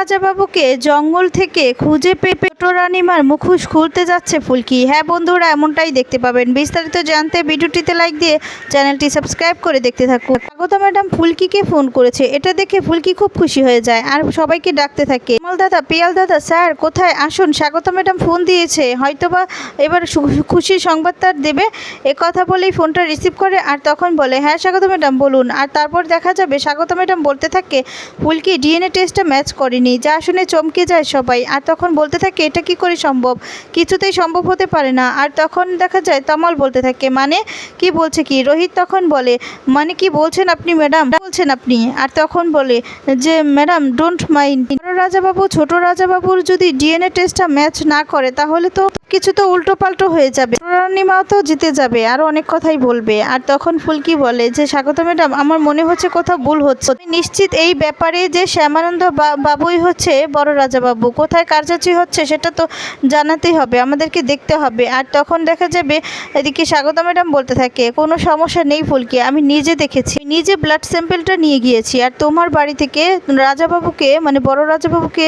রাজাবাবুকে জঙ্গল থেকে খুঁজে পেয়ে রানিমার মুখোশ খুলতে যাচ্ছে ফুলকি। হ্যাঁ বন্ধুরা, এমনটাই দেখতে পাবেন। বিস্তারিত জানতে ভিডিওটিতে লাইক দিয়ে চ্যানেলটি সাবস্ক্রাইব করে দেখতে থাকুন। স্বাগতা ম্যাডাম, ফুলকিকে ফোন করেছে। এটা দেখে ফুলকি খুব খুশি হয়ে যায় আর সবাইকে ডাকতে থাকে। কমল দাদা, পিয়াল দাদা, স্যার, কোথায়? আসুন, স্বাগত ম্যাডাম, ফোন দিয়েছে। হয়তোবা এবার সু- খুশির সংবাদ তার দেবে। এ কথা বলেই ফোনটা রিসিভ করে আর তখন বলে হ্যাঁ স্বাগত ম্যাডাম, বলুন। আর তারপর দেখা যাবে, স্বাগত ম্যাডাম বলতে থাকে, ফুলকি, ডিএনএ টেস্টটা ম্যাচ করেনি। যা শুনে চমকে যায় সবাই। আর তখন বলতে থাকে, এটা কি করে সম্ভব? কিছুতেই সম্ভব হতে পারে না। আর তখন দেখা যায়, তমাল বলতে থাকে মানে কি বলছে কি? রোহিত তখন বলে মানে কি বলছেন আপনি, ম্যাডাম? বলছেন আপনি? আর তখন বলে, যে, ম্যাডাম ডোন্ট মাইন্ড বড় রাজাবাবু, ছোট রাজাবাবুর যদি ডিএনএ টেস্টটা ম্যাচ না করে, তাহলে তো কিছু তো উল্টো পাল্টো হয়ে যাবে। রানিমাও তো জিতে যাবে, আর অনেক কথাই বলবে। আর তখন ফুলকি বলে যে স্বাগত ম্যাডাম, আমার মনে হচ্ছে কোথাও ভুল হচ্ছে। নিশ্চিত এই ব্যাপারে যে শ্যামানন্দ বাবুই হচ্ছে বড় রাজাবাবু। কোথায় কারচাচি হচ্ছে সেটা তো জানাতেই হবে, আমাদেরকে দেখতে হবে। আর তখন দেখা যাবে, এদিকে স্বাগত ম্যাডাম বলতে থাকে, কোনো সমস্যা নেই ফুলকি, আমি নিজে দেখেছি। নিজে ব্লাড স্যাম্পেলটা নিয়ে গিয়েছি। আর তোমার বাড়ি থেকে রাজাবাবুকে মানে বড় রাজাবাবুকে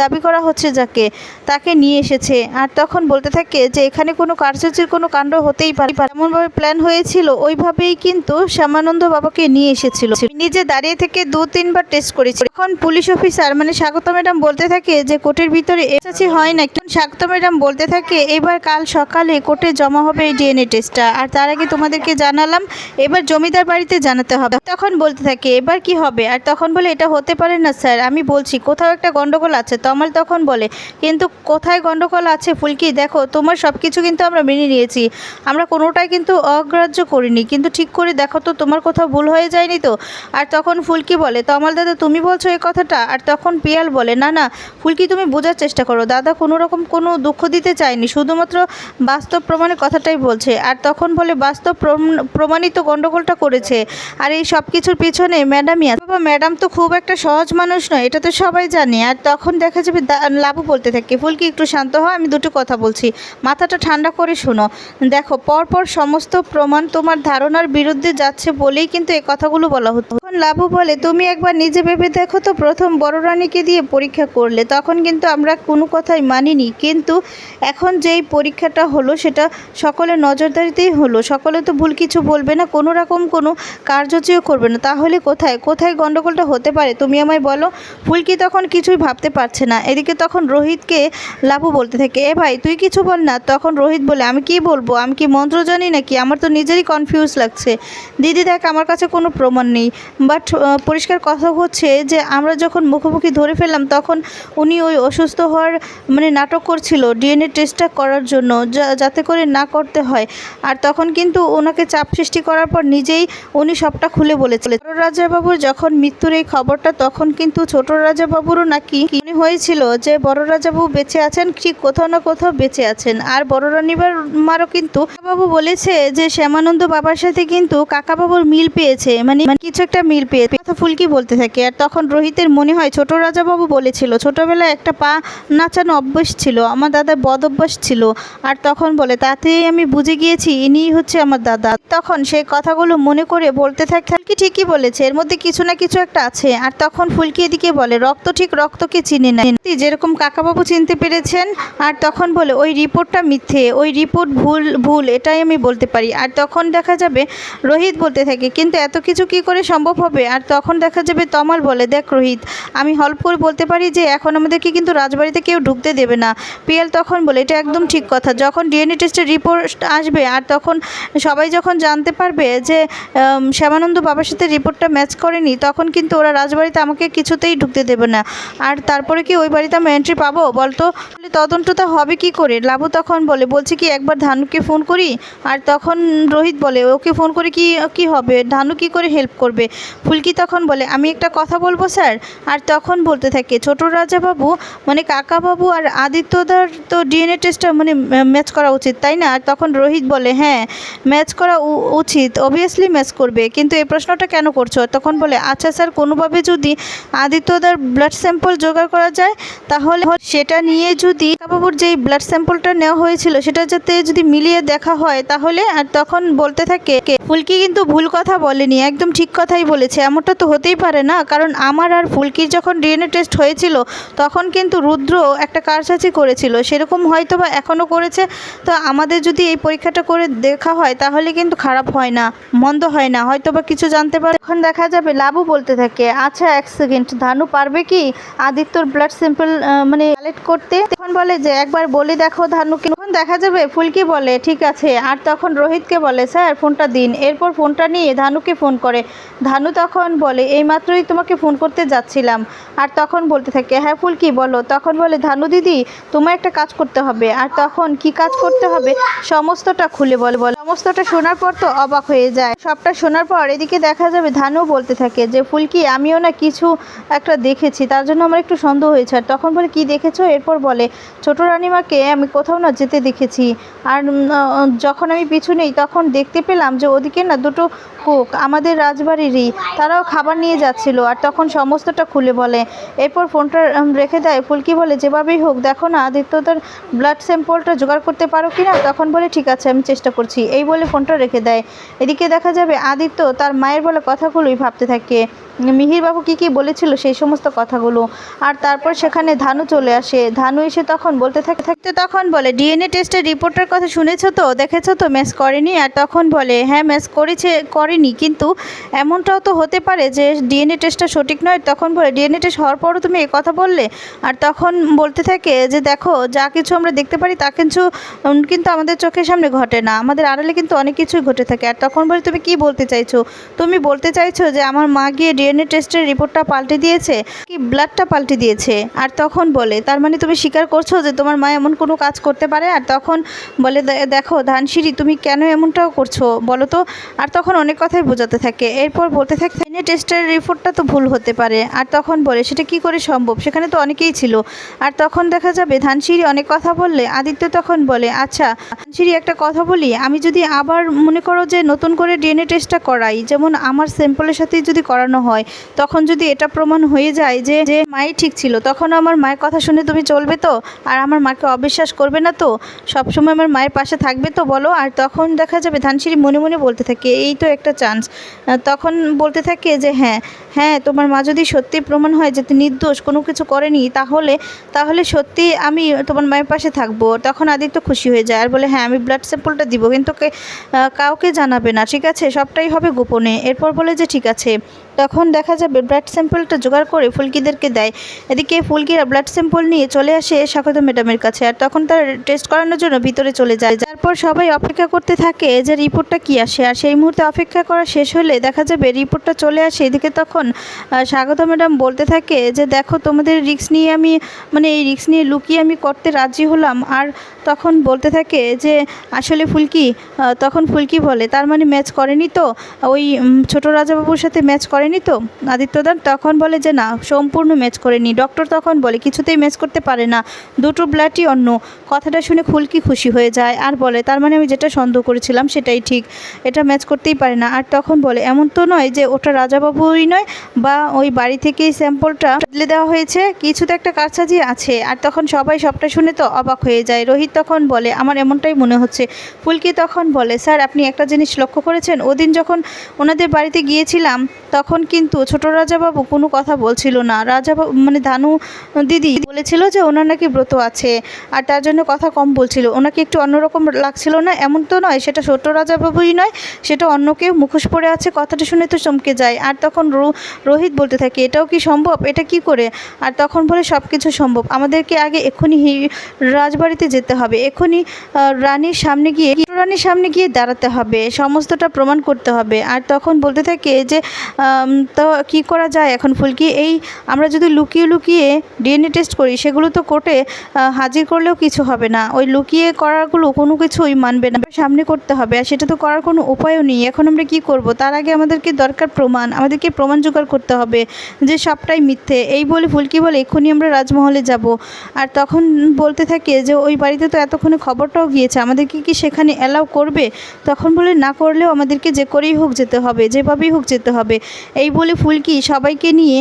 দাবি করা হচ্ছে যাকে, তাকে নিয়ে এসেছে। আর তখন বলতে থাকে যে এখানে কোনো কারচুচির কোনো কাণ্ড হতেই পারে। এমনভাবে প্ল্যান হয়েছিল, ওইভাবেই কিন্তু শ্যামানন্দ বাবাকে নিয়ে এসেছিল। নিজে দাঁড়িয়ে থেকে দু তিনবার টেস্ট করেছি। এখন পুলিশ অফিসার মানে স্বাগত ম্যাডাম বলতে থাকে যে কোর্টের ভিতরে এসেছি হয় না। কিন্তু স্বাগত ম্যাডাম বলতে থাকে, এবার কাল সকালে কোর্টে জমা হবে এই ডিএনএ টেস্টটা আর তার আগে তোমাদেরকে জানালাম, এবার জমিদার বাড়িতে জানাতে হবে। তখন বলতে থাকে, এবার কি হবে? আর তখন বলে, এটা হতে পারে না স্যার, আমি বলছি, কোথাও একটা গন্ডগোল আছে। তমাল তখন বলে, কিন্তু কোথায় গন্ডগোল আছে ফুলকি? দেখো, তোমার সব কিছু কিন্তু আমরা মেনে নিয়েছি। আমরা কোনোটাই কিন্তু অগ্রাহ্য করিনি। কিন্তু ঠিক করে দেখো তো, তোমার কোথাও ভুল হয়ে যায়নি তো? আর তখন ফুলকি বলে, তমাল দাদা, তুমি বলছো এই কথাটা? আর তখন পিয়াল বলে, না না, ফুলকি, তুমি বোঝার চেষ্টা করো। দাদা কোনো রকম কোনো দুঃখ দিতে চায়নি, শুধুমাত্র বাস্তব প্রমাণের কথাটাই বলছে। আর তখন বলে, বাস্তব প্রম- প্রমাণিত গন্ডগোলটা করেছে। আর এই সব কিছুর পিছনে ম্যাডামই আছে। বাবা, ম্যাডাম তো খুব একটা সহজ মানুষ নয়, এটা তো সবাই জানে। আর তখন দেখা যাবে লাবু বলতে থাকে, ফুলকি, একটু শান্ত হয় আমি দুটো কথা বলছি। মাথাটা ঠান্ডা করে শোনো। দেখো, পরপর সমস্ত প্রমাণ তোমার ধারণার বিরুদ্ধে যাচ্ছে বলেই কিন্তু এই কথাগুলো বলা হতো। তখন লাবু বলে, তুমি একবার নিজে ভেবে দেখো তো, প্রথম বড় রানীকে দিয়ে পরীক্ষা করলে, তখন কিন্তু আমরা কোনো কথাই মানিনি। কিন্তু এখন যেই পরীক্ষাটা হলো, সেটা সকলে নজরদারিতেই হলো। সকলে তো ভুল কিছু বলবে না, কোনো রকম কোনো কার্যচিও করবে না। তাহলে কোথায়? কোথায় গণ্ডগোলটা হতে পারে? তুমি আমায় বলো, ফুলকি তখন কিছুই ভাবতে পারছে না। এদিকে তখন রোহিতকে লাবু বলতে থাকে, এ ভাই, তুই কিছু বল না। তখন রোহিত বলে, আমি কি বলব? আমি কি মন্ত্র জানি নাকি? আমার তো নিজেরই কনফিউজ লাগছে। দিদি দেখ, আমার কাছে কোনো প্রমাণ নেই। বাট পরিষ্কার কথা হচ্ছে যে আমরা যখন মুখোমুখি ধরে ফেললাম, তখন উনি ওই অসুস্থ হওয়ার মানে নাটক করছিল ডিএনএ টেস্টটা করার জন্য যাতে করে না করতে হয়। আর তখন কিন্তু ওনাকে চাপ সৃষ্টি করার পর নিজেই উনি সবটা খুলে বলেছিলেন। বড় রাজাবাবুর যখন মৃত্যুর এই খবরটা, তখন কিন্তু ছোট রাজাবাবুরও নাকি মনে হয়েছিল যে বড় রাজাবাবু বেঁচে আছেন, ঠিক কোথাও না কোথাও বেঁচে আছেন। আর বড় রানীবার মারও কিন্তু বাবু বলেছে যে শ্যামানন্দ বাবার সাথে কিন্তু কাকাবাবুর মিল পেয়েছে। মানে মানে কিছু একটা মিল পেয়ে কথা ফুলকি বলতে থাকে। আর তখন রোহিতের মনে হয় ছোট রাজাবাবু বলেছিল, ছোটবেলায় একটা পা নাচানো অভ্যাস ছিল, আমার দাদার বদ অভ্যাস ছিল। আর তখন বলে, তাতেই আমি বুঝে গিয়েছি, ইনিই হচ্ছে আমার দাদা। তখন সেই কথাগুলো মনে করে বলতে থাকে, ফুলকি ঠিকই বলেছে, এর মধ্যে কিছু না কিছু একটা আছে। আর তখন ফুলকি এদিকে বলে, রক্ত ঠিক রক্তকে চিনে নেয়। যেরকম কাকাবাবু চিনতে পেরেছেন, আর তখন বলে, ওই রিপোর্টটা মিথ্যে, ওই রিপোর্ট ভুল ভুল, এটাই আমি বলতে পারি। আর তখন দেখা যাবে, রোহিত বলতে থাকে, কিন্তু এত কিছু কি করে সম্ভব হবে। আর তখন দেখা যাবে তমাল বলে দেখ রোহিত আমি হল্প করে বলতে পারি যে এখন আমাদেরকে কিন্তু রাজবাড়িতে কেউ ঢুকতে দেবে না। পিএল তখন বলে এটা একদম ঠিক কথা। যখন ডিএনএ টেস্টের রিপোর্ট আসবে আর তখন সবাই যখন জানতে পারবে যে শ্যামানন্দ বাবার সাথে রিপোর্টটা ম্যাচ করেনি তখন কিন্তু ওরা রাজবাড়িতে আমাকে কিছুতেই ঢুকতে দেবে না। আর তারপরে কি ওই বাড়িতে আমি এন্ট্রি পাবো? বলতো বলে, তদন্তটা হবে কি করে? লাবু তখন বলে বলছি কি একবার ধানুকে ফোন করি? আর তখন রোহিত বলে ওকে ফোন করে কি কি হবে? ধানু কি করে হেল্প করবে? ফুলকি তখন বলে, আমি একটা কথা বলব, স্যার? আর তখন বলতে থাকে, ছোট রাজাবাবু মানে কাকাবাবু আর আদিত্যদার তো ডিএনএ টেস্টটা মানে ম্যাচ করা উচিত, তাই না? আর তখন রোহিত বলে হ্যাঁ ম্যাচ করা উচিত অবভিয়াসলি ম্যাচ করবে, কিন্তু এই প্রশ্নটা কেন করছ? তখন বলে আচ্ছা স্যার, কোনোভাবে যদি আদিত্যদার ব্লাড স্যাম্পল জোগাড় করা যায়, তাহলে সেটা নিয়ে যদি কাকাবাবুর যেই ব্লাড স্যাম্পলটা নেওয়া হয়েছিল, সেটা যাতে যদি মিলিয়ে দেখা হয়, তাহলে? আর তখন বলতে থাকে, ফুলকি কিন্তু ভুল কথা বলেনি, একদম ঠিক কথাই বলেছে, এমনটা তো হতেই পারে না। কারণ আমার আর ফুলকির যখন ডিএনএ টেস্ট হয়েছিল, তখন কিন্তু রুদ্র একটা কারসাজি করেছিল। সেরকম হয়তো বা এখনও করেছে। তো আমাদের যদি এই পরীক্ষাটা করে দেখা হয়, তাহলে কিন্তু খারাপ হয় না, মন্দ হয় না। হয়তো বা কিছু জানতে পারে। এখন দেখা যাবে লাভও বলতে থাকে আচ্ছা এক সেকেন্ড, ধানু পারবে কি? আদিত্যর ব্লাড স্যাম্পল মানে কালেক্ট করতে। তখন বলে যে, একবার বলে দেখো ধানুকে। তখন দেখা যাবে, ফুলকি বলে, ঠিক আছে। আর তখন রোহিতকে বলে, স্যার, ফোনটা দিন। এরপর ফোনটা নিয়ে ধানুকে ফোন করে। ধানু তখন বলে, এই মাত্রই তোমাকে ফোন করতে যাচ্ছিলাম। আর তখন বলতে থাকে হ্যাঁ ফুলকি, বলো। তখন বলে, ধানু দিদি তোমার একটা কাজ করতে হবে। আর তখন কি কাজ করতে হবে? সমস্তটা খুলে বলে বলে। সমস্তটা শোনার পর তো অবাক হয়ে যায়। সবটা শোনার পর এদিকে দেখা যাবে ধানু বলতে থাকে যে, ফুলকি, আমিও না কিছু একটা দেখেছি, তার জন্য আমার একটু সন্দেহ হয়েছে। আর তখন বলে, কি দেখেছ? এরপর বলে, ছোট রানিমাকে আমি কোথাও না যেতে দেখেছি। আর যখন আমি পিছু নেই, তখন দেখতে পেলাম যে, ওদিকে না দুটো কুক, আমাদের রাজবাড়িরই তারাও খাবার নিয়ে যাচ্ছিল আর তখন সমস্তটা খুলে বলে। এরপর ফোনটা রেখে দেয় ফুলকি বলে, যেভাবেই হোক, দেখো না আদিত্যদের ব্লাড স্যাম্পলটা জোগাড় করতে পারো কি না? তখন বলে, ঠিক আছে, আমি চেষ্টা করছি। এই বলে ফোনটা রেখে দেয়। এদিকে দেখা যাবে আদিত্য তার মায়ের বলে কথাগুলোই ভাবতে থাকে। মিহিরবাবু কী কী বলেছিল সেই সমস্ত কথাগুলো। আর তারপর সেখানে ধানু চলে আসে। ধানু এসে তখন বলতে থাকে, থাকতে তখন বলে, ডিএনএ টেস্টের রিপোর্টের কথা শুনেছো তো? দেখেছ তো ম্যাচ করেনি? আর তখন বলে হ্যাঁ ম্যাচ করেছে, করেনি। কিন্তু এমনটাও তো হতে পারে যে ডিএনএ টেস্টটা সঠিক নয়, তখন বলে ডিএনএ টেস্ট হওয়ার পরও তুমি এই কথা বললে। আর তখন বলতে থাকে যে দেখো, যা কিছু আমরা দেখতে পারি তা কিছু কিন্তু আমাদের চোখের সামনে ঘটে না। আমাদের আড়ালে কিন্তু অনেক কিছুই ঘটে থাকে। আর তখন বলে তুমি কি বলতে চাইছো? তুমি বলতে চাইছো যে আমার মা গিয়ে ডিএনএ টেস্টের রিপোর্টটা পাল্টে দিয়েছে? কি ব্লাডটা পাল্টে দিয়েছে? আর তখন বলে, তার মানে তুমি স্বীকার করছ যে তোমার মা এমন কোনো কাজ করতে পারে? আর তখন বলে দেখো, ধানসিঁড়ি তুমি কেন এমনটাও করছ? বলো তো। আর তখন অনেক কথাই বোঝাতে থাকে। এরপর বলতে থাকে ডিএনএ টেস্টের রিপোর্টটা তো ভুল হতে পারে। আর তখন বলে, সেটা কি করে সম্ভব? সেখানে তো অনেকেই ছিল। আর তখন দেখা যাবে, ধানসিঁড়ি অনেক কথা বললে, আদিত্য তখন বলে আচ্ছা ধানসিঁড়ি একটা কথা বলি। আমি যদি আবার মনে করো যে নতুন করে ডিএনএ টেস্টটা করাই, যেমন আমার স্যাম্পলের সাথেই যদি করানো হয়, তখন যদি এটা প্রমাণ হয়ে যায় যে যে মাই ঠিক ছিল, তখন আমার মায়ের কথা শুনে তুমি চলবে তো? আর আমার মাকে অবিশ্বাস করবে না তো? সবসময় আমার মায়ের পাশে থাকবে তো বলো? আর তখন দেখা যাবে, ধানসিঁড়ি মনে মনে বলতে থাকে, এই তো একটা চান্স তখন বলতে থাকে যে হ্যাঁ হ্যাঁ তোমার মা যদি সত্যি প্রমাণ হয় যে নির্দোষ, কোনো কিছু করেনি, তাহলে তাহলে সত্যি আমি তোমার মায়ের পাশে থাকব। তখন আদিত্য খুশি হয়ে যায় আর বলে হ্যাঁ আমি ব্লাড স্যাম্পলটা দিব, কিন্তু কাউকে জানাবে না, ঠিক আছে? সবটাই হবে গোপনে। এরপর বলে যে, ঠিক আছে। তখন দেখা যাবে ব্লাড স্যাম্পলটা জোগাড় করে ফুলকিদেরকে দেয়। এদিকে ফুলকিরা ব্লাড স্যাম্পল নিয়ে চলে আসে স্বাগত ম্যাডামের কাছে আর তখন তার টেস্ট করানোর জন্য ভিতরে চলে যায়। তারপর সবাই অপেক্ষা করতে থাকে যে রিপোর্টটা কি আসে আর সেই মুহূর্তে অপেক্ষা করা শেষ হলে দেখা যাবে রিপোর্টটা চলে আসে। এদিকে তখন স্বাগত ম্যাডাম বলতে থাকে যে, দেখো, তোমাদের রিস্ক নিয়ে আমি মানে এই রিস্ক নিয়ে লুকিয়ে আমি করতে রাজি হলাম। আর তখন বলতে থাকে যে, আসলে ফুলকি তখন ফুলকি বলে, তার মানে ম্যাচ করেনি তো? ওই ছোট রাজাবাবুর সাথে ম্যাচ করেনি তো? আদিত্যদার তখন বলে যে, না, সম্পূর্ণ ম্যাচ করেনি। ডক্টর তখন বলে, কিছুতেই ম্যাচ করতে পারে না, দুটো ব্লাডই অন্য। কথাটা শুনে ফুলকি খুশি হয়ে যায় আর বলে, তার মানে আমি যেটা সন্দেহ করেছিলাম সেটাই ঠিক, এটা ম্যাচ করতেই পারে না। আর তখন বলে, এমন তো নয় যে, ওটা রাজাবাবুই নয় বা ওই বাড়ি থেকেই স্যাম্পলটা বদলে দেওয়া হয়েছে, কিছু তো একটা কারসাজি আছে। আর তখন সবাই সবটা শুনে তো অবাক হয়ে যায়। রোহিত তখন বলে, আমার এমনটাই মনে হচ্ছে। ফুলকি তখন বলে, স্যার, আপনি একটা জিনিস লক্ষ্য করেছেন? ওদিন যখন ওনাদের বাড়িতে গিয়েছিলাম, তখন কিন্তু ছোট রাজাবাবু কোনো কথা বলছিল না। রাজাবাবু মানে ধানু দিদি বলেছিল যে ওনার নাকি ব্রত আছে, আর তার জন্য কথা কম বলছিল। ওনাকে একটু অন্যরকম লাগছিল না? এমন তো নয়, সেটা ছোট রাজাবাবুই নয়, সেটা অন্য কেউ মুখোশ পড়ে আছে, কথাটা শুনে তো চমকে যায়। আর তখন রোহিত বলতে থাকে, এটাও কি সম্ভব? এটা কি করে? আর তখন বলে সব কিছু সম্ভব। আমাদেরকে আগে এক্ষুনি রাজবাড়িতে যেতে হবে। আহ, রানীর সামনে গিয়ে রানীর সামনে গিয়ে দাঁড়াতে হবে। সমস্তটা প্রমাণ করতে হবে। আর তখন বলতে থাকে যে তো কি করা যায় এখন ফুলকি? এই আমরা যদি লুকিয়ে লুকিয়ে ডিএনএ টেস্ট করি সেগুলো তো কোর্টে হাজির করলেও কিছু হবে না। ওই লুকিয়ে করাগুলো কোনো কিছুই মানবে না। সামনে করতে হবে। আর সেটা তো করার কোনো উপায়ও নেই। এখন আমরা কি করব? তার আগে আমাদেরকে দরকার প্রমাণ। আমাদেরকে প্রমাণ জোগাড় করতে হবে যে সবটাই মিথ্যে। এই বলে ফুলকি বলে এক্ষুনি আমরা রাজমহলে যাব। আর তখন বলতে থাকে যে ওই বাড়িতে তো এতক্ষণে খবরটাও গিয়েছে। আমাদেরকে কি সেখানে অ্যালাউ করবে? তখন বলে, না করলেও আমাদেরকে যে করেই হোক যেতে হবে, যেভাবেই হোক যেতে হবে। এই বলে ফুলকি সবাইকে নিয়ে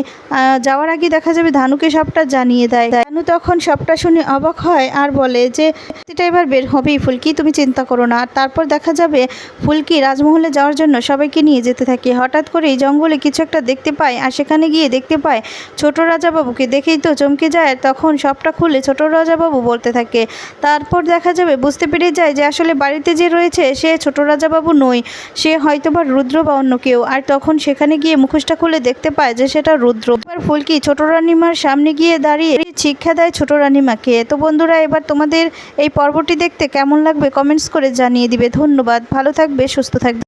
যাওয়ার আগে দেখা যাবে, ধানুকে সবটা জানিয়ে দেয়। ধানু তখন সবটা শুনে অবাক হয় আর বলে যে এটা এবার বের হবেই ফুলকি, তুমি চিন্তা করো না। আর তারপর দেখা যাবে ফুলকি রাজমহলে যাওয়ার জন্য সবাইকে নিয়ে যেতে থাকে। হঠাৎ করেই জঙ্গলে কিছু একটা দেখতে পায় আর সেখানে গিয়ে দেখতে পায় ছোট রাজাবাবুকে। দেখেই তো চমকে যায়, তখন সবটা খুলে ছোট রাজাবাবু বলতে থাকে। তারপর দেখা যাবে বুঝতে পেরে যায় যে, আসলে বাড়িতে যে রয়েছে, সে ছোট রাজাবাবু নয়। সে হয়তোবা রুদ্র বা অন্য কেউ। আর তখন সেখানে গিয়ে মুখোশটা খুলে দেখতে পায় যে, সেটা রুদ্র। এবার ফুলকি ছোট রানিমার সামনে গিয়ে দাঁড়িয়ে শিক্ষা দেয় ছোট রানিমাকে। তো বন্ধুরা, এবার তোমাদের এই পর্বটি দেখতে কেমন লাগবে কমেন্টস করে জানিয়ে দিবে। ধন্যবাদ, ভালো থাকবে, সুস্থ থাকবে।